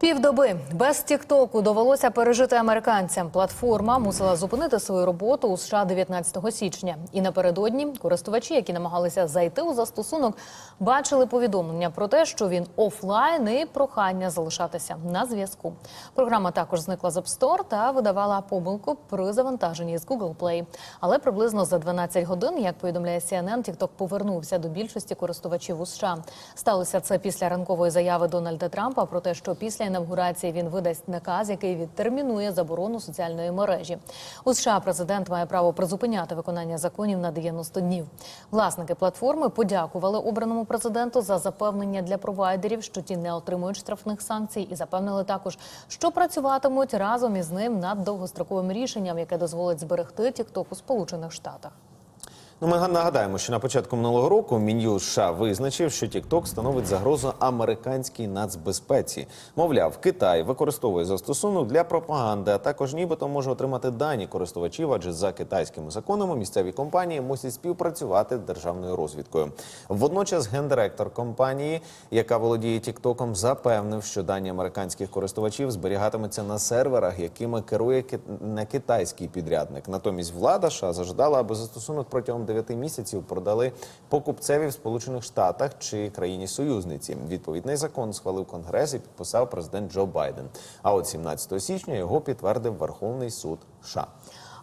Півдоби без Тіктоку довелося пережити американцям. Платформа мусила зупинити свою роботу у США 19 січня. І напередодні користувачі, які намагалися зайти у застосунок, бачили повідомлення про те, що він офлайн і прохання залишатися на зв'язку. Програма також зникла з App Store та видавала помилку при завантаженні з Google Play. Але приблизно за 12 годин, як повідомляє CNN, TikTok повернувся до більшості користувачів у США. Сталося це після ранкової заяви Дональда Трампа про те, що після інавгурації він видасть наказ, який відтермінує заборону соціальної мережі. У США президент має право призупиняти виконання законів на 90 днів. Власники платформи подякували обраному президенту за запевнення для провайдерів, що ті не отримують штрафних санкцій, і запевнили також, що працюватимуть разом із ним над довгостроковим рішенням, яке дозволить зберегти TikTok у Сполучених Штатах. Ну, ми нагадаємо, що на початку минулого року Мін'юз США визначив, що TikTok становить загрозу американській нацбезпеці. Мовляв, Китай використовує застосунок для пропаганди, а також нібито може отримати дані користувачів, адже за китайськими законами місцеві компанії мусять співпрацювати з державною розвідкою. Водночас, гендиректор компанії, яка володіє TikTok, запевнив, що дані американських користувачів зберігатимуться на серверах, якими керує не китайський підрядник. Натомість влада США зажадала, аби застосунок протягом 9 місяців продали покупцеві в Сполучених Штатах чи країні союзниці. Відповідний закон схвалив Конгрес і підписав президент Джо Байден. А от 17 січня його підтвердив Верховний суд США.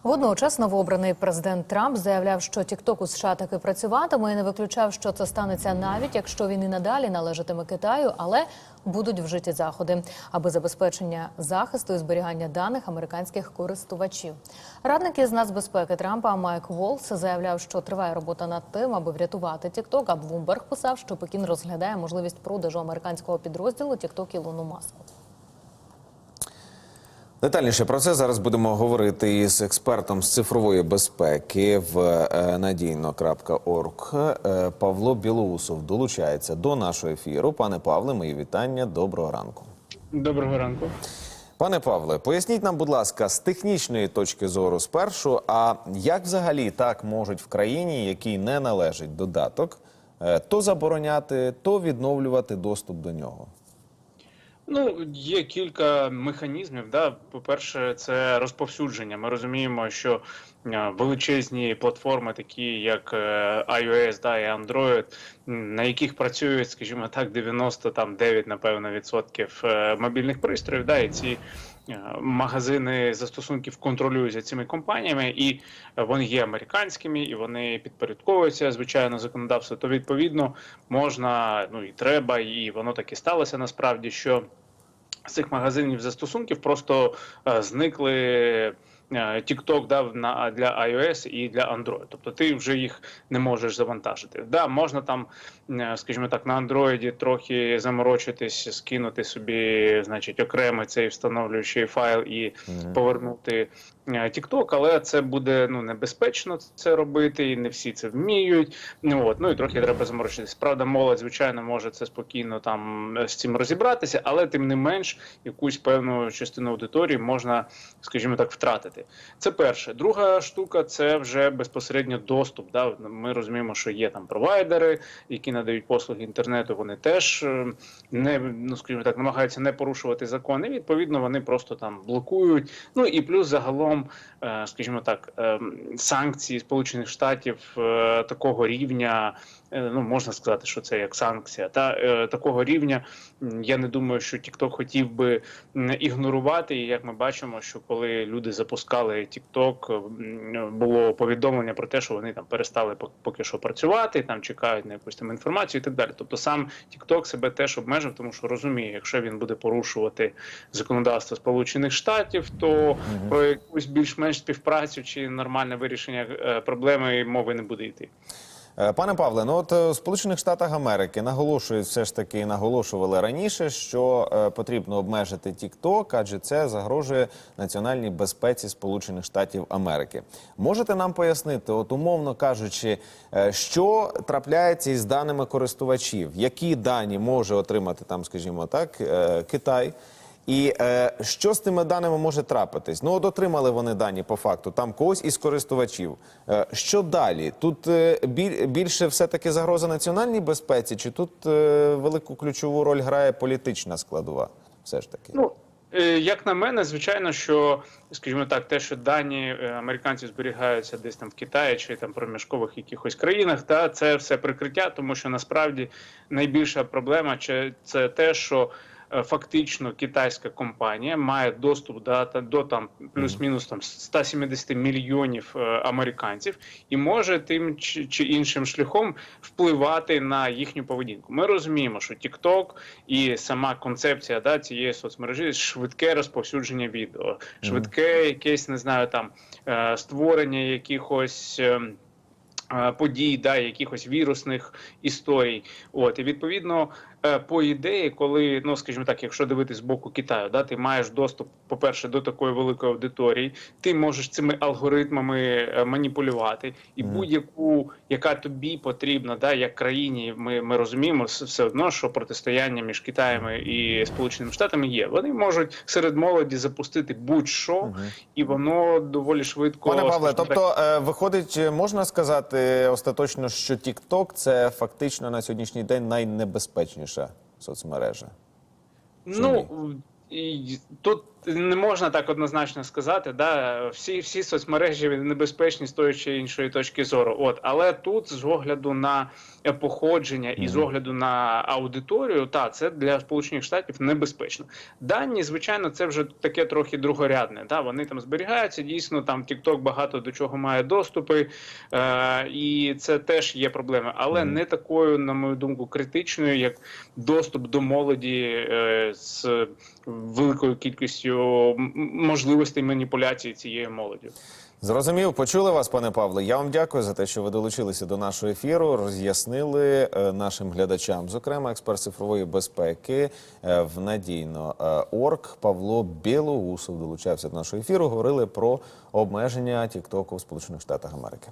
Водночас новообраний президент Трамп заявляв, що TikTok у США таки працюватиме і не виключав, що це станеться навіть якщо він і надалі належатиме Китаю, але будуть вжиті заходи, аби забезпечення захисту і зберігання даних американських користувачів. Радник із нацбезпеки Трампа Майк Волс заявляв, що триває робота над тим, аби врятувати TikTok, А Bloomberg писав, що Пекін розглядає можливість продажу американського підрозділу TikTok Ілону Маску. Детальніше про це зараз будемо говорити із експертом з цифрової безпеки в е, надійно.орг. Е, Павло Білоусов долучається до нашого ефіру. Пане Павле, мої вітання. Доброго ранку. Доброго ранку. Пане Павле, поясніть нам, будь ласка, з технічної точки зору спершу, а як взагалі так можуть в країні, якій не належить додаток, е, то забороняти, то відновлювати доступ до нього? Ну, є кілька механізмів. Да? По-перше, це розповсюдження. Ми розуміємо, що е, величезні платформи, такі як е, iOS да, і Android, на яких працюють, скажімо так, 99, напевно, відсотків е, мобільних пристроїв, да, і ці магазини застосунків контролюються цими компаніями, і е, вони є американськими, і вони підпорядковуються звичайно законодавству. То відповідно можна, ну і треба, і воно так і сталося насправді, що з цих магазинів застосунків просто е, зникли. Е, TikTok дав на для iOS і для Android. Тобто ти вже їх не можеш завантажити. Да, можна там, е, скажімо так, на Android трохи заморочитись, скинути собі, значить, окремий цей встановлюючий файл і повернути е, TikTok, але це буде ну небезпечно це робити, і не всі це вміють. Ну от ну і трохи треба заморочитись. Правда, молодь, звичайно, може це спокійно там е, з цим розібратися, але тим не менш якусь певну частину аудиторії можна, скажімо так, втратити. Це перше. Друга штука це вже безпосередньо доступ. Да? Ми розуміємо, що є там провайдери, які надають послуги інтернету. Вони теж е, не ну скажімо так, намагаються не порушувати закон. І відповідно вони просто там блокують. Ну і плюс загалом, е, скажімо так, е, санкції Сполучених Штатів е, такого рівня. Е, Ну, можна сказати, що це як санкція. Та е, такого рівня я не думаю, що TikTok хотів би ігнорувати. І як ми бачимо, що коли люди запускали TikTok, було повідомлення про те, що вони там перестали пок- поки що працювати, там чекають на якусь там інформацію і так далі. Тобто сам TikTok себе теж обмежив, тому що розуміє, якщо він буде порушувати законодавство Сполучених Штатів, то про якусь більш-менш співпрацю чи нормальне вирішення е, проблеми мови не буде йти. Е, Пане Павле, ну от е, в Сполучених Штатах Америки наголошують все ж таки наголошували раніше, що е, потрібно обмежити TikTok, адже це загрожує національній безпеці Сполучених Штатів Америки. Можете нам пояснити, от умовно кажучи, що трапляється із даними користувачів, які дані може отримати там, скажімо так, Китай? І е, що з тими даними може трапитись? Ну, от отримали вони дані по факту, там когось із користувачів. Е, що далі? Тут е, біль, більше все-таки загроза національній безпеці, чи тут е, велику ключову роль грає політична складова Все ж таки. Ну, е, як на мене, звичайно, що, скажімо так, те, що дані е, американців зберігаються десь там в Китаї чи там проміжкових якихось країнах, та це все прикриття, тому що насправді найбільша проблема це те, що фактично китайська компанія має доступ до, до там плюс-мінус там 170 мільйонів е, американців і може тим чи, чи іншим шляхом впливати на їхню поведінку. Ми розуміємо, що TikTok і сама концепція да, цієї соцмережі швидке розповсюдження відео, швидке якесь не знаю там е, створення якихось. е, Подій, да, якихось вірусних історій. От і відповідно, е, по ідеї, коли ну скажімо так, якщо дивитись з боку Китаю, да, ти маєш доступ, по-перше, до такої великої аудиторії, ти можеш цими алгоритмами е, маніпулювати, і будь-яку, яка тобі потрібна, да, як країні, ми, ми розуміємо все одно, що протистояння між Китаєм і Сполученими Штатами є. Вони можуть серед молоді запустити будь-що, Мгм. і воно доволі швидко Пане Павле, скажімо так, тобто е, виходить, е, можна сказати остаточно, що TikTok – це фактично на сьогоднішній день найнебезпечніша соцмережа. Ну і тут не можна так однозначно сказати. Да, всі, всі соцмережі небезпечні з тої чи іншої точки зору. От, але тут з огляду на е, походження і з огляду на аудиторію, та це для Сполучених Штатів небезпечно. Дані, звичайно, це вже таке трохи другорядне. Да, вони там зберігаються. Дійсно, там TikTok багато до чого має доступи, е, і це теж є проблема, але не такою, на мою думку, критичною, як доступ до молоді е, з великою кількістю можливостей маніпуляції цією молоддю. Зрозумів, почули вас, пане Павле. Я вам дякую за те, що ви долучилися до нашого ефіру. Роз'яснили е, нашим глядачам, зокрема, експерт цифрової безпеки е, в надійно е, орг Павло Білоусов долучався до нашого ефіру. Говорили про обмеження Тіктоку в Сполучених Штатах Америки.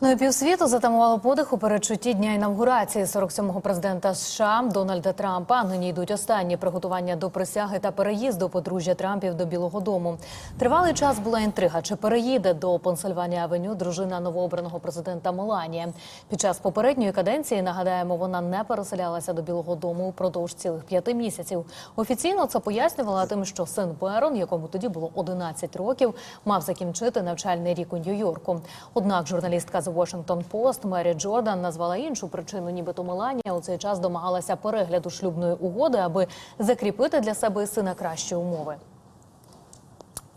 Ну і півсвіту затамувало подих у передчутті дня інавгурації 47-го президента США Дональда Трампа. Нині йдуть останні приготування до присяги та переїзду подружжя Трампів до Білого Дому. Тривалий час була інтрига, чи переїде до Пенсильванія Авеню дружина новообраного президента Меланія. Під час попередньої каденції нагадаємо, вона не переселялася до Білого Дому впродовж цілих п'яти місяців. Офіційно це пояснювала тим, що син Берон, якому тоді було 11 років, мав закінчити навчальний рік у Нью-Йорку. Однак журналістка з Washington Post Мері Джордан назвала іншу причину, нібито Меланія у цей час домагалася перегляду шлюбної угоди, аби закріпити для себе сина кращі умови.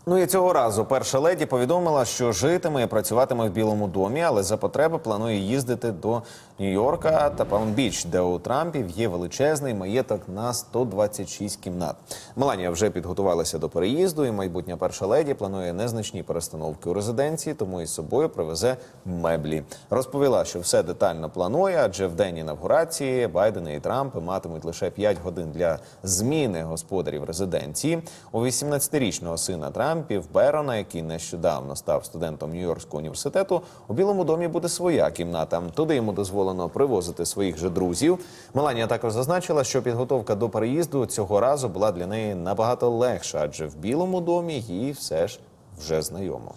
Ну і цього разу перша леді повідомила, що житиме і працюватиме в Білому домі, але за потреби планує їздити до Нью-Йорка та Палм-Біч, де у Трампів є величезний маєток на 126 кімнат. Меланія вже підготувалася до переїзду, і майбутня перша леді планує незначні перестановки у резиденції, тому із собою привезе меблі. Розповіла, що все детально планує, адже в день інавгурації Байден і Трамп матимуть лише 5 годин для зміни господарів резиденції. У 18-річного сина Трампів Берона, який нещодавно став студентом Нью-Йоркського університету, у Білому домі буде своя кімната. Туди йому дозволено привозити своїх же друзів. Меланія також зазначила, що підготовка до переїзду цього разу була для неї набагато легша, адже в Білому домі їй все ж вже знайомо.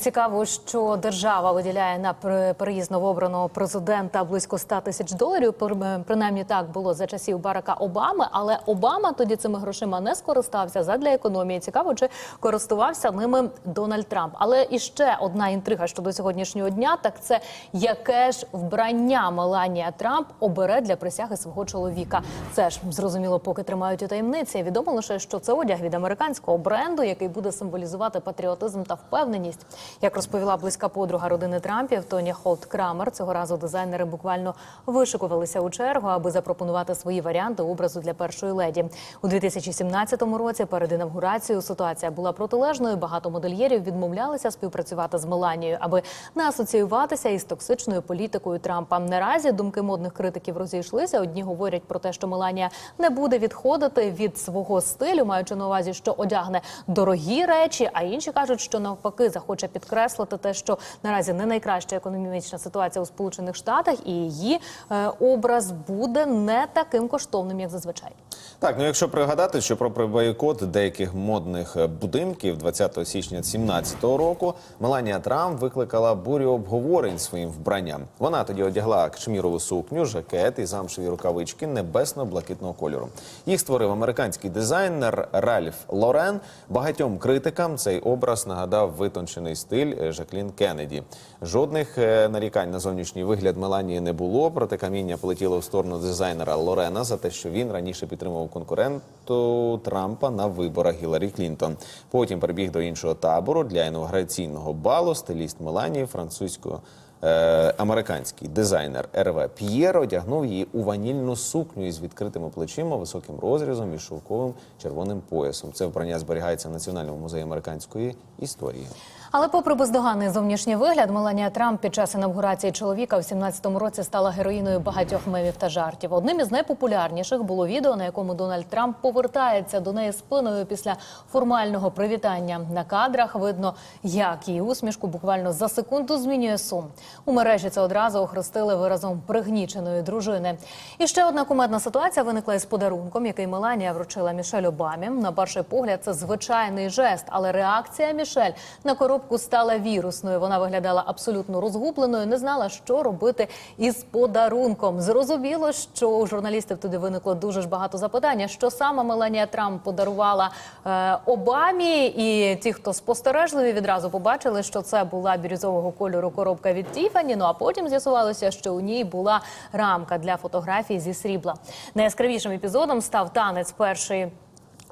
Цікаво, що держава виділяє на пер- переїзд новообраного президента близько 100 тисяч доларів. Пр- Принаймні так було за часів Барака Обами, але Обама тоді цими грошима не скористався задля економії. Цікаво, чи користувався ними Дональд Трамп. Але іще одна інтрига щодо сьогоднішнього дня: так це яке ж вбрання Меланія Трамп обере для присяги свого чоловіка. Це ж зрозуміло, поки тримають у таємниці. Відомо лише, що це одяг від американського бренду, який буде символізувати патріотизм та впевненість. Як розповіла близька подруга родини Трампів Тоня Холт Крамер, цього разу дизайнери буквально вишикувалися у чергу, аби запропонувати свої варіанти образу для першої леді. У 2017 році перед інавгурацією ситуація була протилежною. Багато модельєрів відмовлялися співпрацювати з Меланією, аби не асоціюватися із токсичною політикою Трампа. Наразі думки модних критиків розійшлися. Одні говорять про те, що Меланія не буде відходити від свого стилю, маючи на увазі, що одягне дорогі речі. А інші кажуть, що навпаки захоче підкреслити те, що наразі не найкраща економічна ситуація у Сполучених Штатах, і її е, образ буде не таким коштовним, як зазвичай. Так, ну якщо пригадати, що про бойкот деяких модних е, будинків 20 січня 2017 року Меланія Трамп викликала бурю обговорень своїм вбранням. Вона тоді одягла кашмірову сукню, жакет і замшеві рукавички небесно-блакитного кольору. Їх створив американський дизайнер Ральф Лорен. Багатьом критикам цей образ нагадав витончений стиль е, Жаклін Кеннеді. Жодних е, нарікань на зовнішній вигляд Меланії не було. Проте каміння полетіло в сторону дизайнера Лорена за те, що він раніше підтримував конкуренту Трампа на виборах Гіларі Клінтон. Потім перебіг до іншого табору для інаугураційного балу. Стиліст Меланії французького. Е, американський дизайнер РВ П'єр одягнув її у ванільну сукню із відкритими плечима, високим розрізом і шовковим червоним поясом. Це вбрання зберігається в Національному музеї американської історії. Але, попри бездоганний зовнішній вигляд, Меланія Трамп під час інавгурації чоловіка в 17-му році стала героїною багатьох мемів та жартів. Одним із найпопулярніших було відео, на якому Дональд Трамп повертається до неї спиною після формального привітання. На кадрах видно, як її усмішку буквально за секунду змінює сум. У мережі це одразу охрестили виразом пригніченої дружини. І ще одна кумедна ситуація виникла із подарунком, який Меланія вручила Мішель Обамі. На перший погляд, це звичайний жест, але реакція Мішель на коробку стала вірусною. Вона виглядала абсолютно розгубленою, не знала, що робити із подарунком. Зрозуміло, що у журналістів туди виникло дуже ж багато запитання, що саме Меланія Трамп подарувала е, Обамі, і ті, хто спостережливі, відразу побачили, що це була бірюзового кольору коробка від Тіфані. Ну а потім з'ясувалося, що у ній була рамка для фотографій зі срібла. Найяскравішим епізодом став танець першої.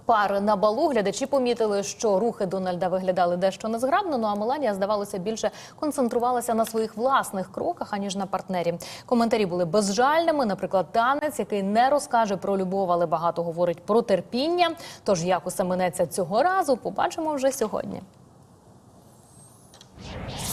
Пари на балу глядачі помітили, що рухи Дональда виглядали дещо незграбно. Ну а Меланія, здавалося, більше концентрувалася на своїх власних кроках аніж на партнері. Коментарі були безжальними. Наприклад, танець, який не розкаже про любов, але багато говорить про терпіння. Тож як усе минеться цього разу, побачимо вже сьогодні.